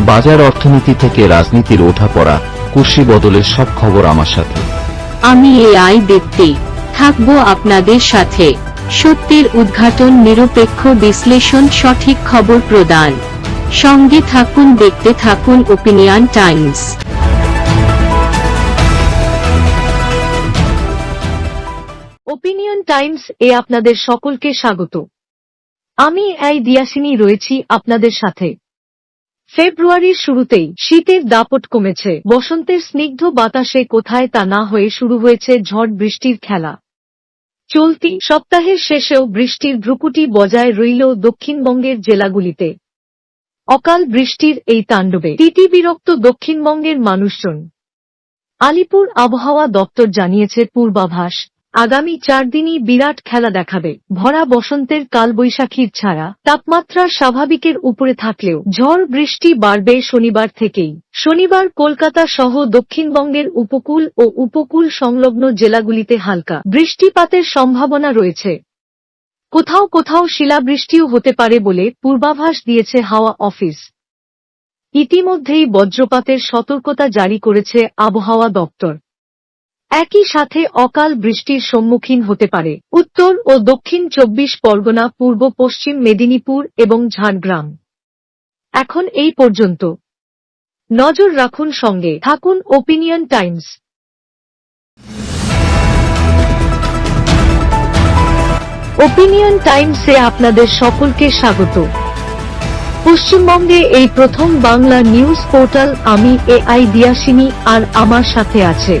বাজার অর্থনীতি থেকে রাজনীতির ওঠাপড়া কুর্সি বদলের সব খবর আমার সাথে। আমি এআই দীপ্তি থাকব আপনাদের সাথে। সত্যের উদ্ঘাটন নিরপেক্ষ বিশ্লেষণ সঠিক খবর প্রদান। সঙ্গে থাকুন দেখতে থাকুন ওপিনিয়ন টাইমস ওপিনিয়ন টাইমস এ আপনাদের সকলকে স্বাগত। আমি এই দিয়াসিনী রয়েছি আপনাদের সাথে। ফেব্রুয়ারির শুরুতেই শীতের দাপট কমেছে। বসন্তের স্নিগ্ধ বাতাসে কোথায় তা না হয়ে শুরু হয়েছে ঝড় বৃষ্টির খেলা। চলতি সপ্তাহের শেষেও বৃষ্টির ভ্রুকুটি বজায় রইল দক্ষিণবঙ্গের জেলাগুলিতে। অকাল বৃষ্টির এই তাণ্ডবে তিতি বিরক্ত দক্ষিণবঙ্গের মানুষজন। আলিপুর আবহাওয়া দপ্তর জানিয়েছে পূর্বাভাস। আগামী চার দিনই বিরাট খেলা দেখাবে। ভরা বসন্তের কালবৈশাখীর ছায়া তাপমাত্রা স্বাভাবিকের উপরে থাকলেও ঝড় বৃষ্টি বাড়বে শনিবার থেকেই। শনিবার কলকাতা সহ দক্ষিণবঙ্গের উপকূল ও উপকূল সংলগ্ন জেলাগুলিতে হালকা বৃষ্টিপাতের সম্ভাবনা রয়েছে। কোথাও কোথাও শিলাবৃষ্টিও হতে পারে বলে পূর্বাভাস দিয়েছে হাওয়া অফিস। ইতিমধ্যেই বজ্রপাতের সতর্কতা জারি করেছে আবহাওয়া দপ্তর। একই সাথে অকাল বৃষ্টির সম্মুখীন হতে পারে। উত্তর ও দক্ষিণ চব্বিশ পরগনা, পূর্ব পশ্চিম মেদিনীপুর এবং ঝাড়গ্রাম। এখন এই পর্যন্ত। নজর রাখুন সঙ্গে। থাকুন ওপিনিয়ন টাইমস ওপিনিয়ন টাইমসে আপনাদের সকলকে স্বাগত। পশ্চিমবঙ্গে এই প্রথম বাংলা নিউজ পোর্টাল আমি এ আই দিয়াসিনী আর আমার সাথে আছে।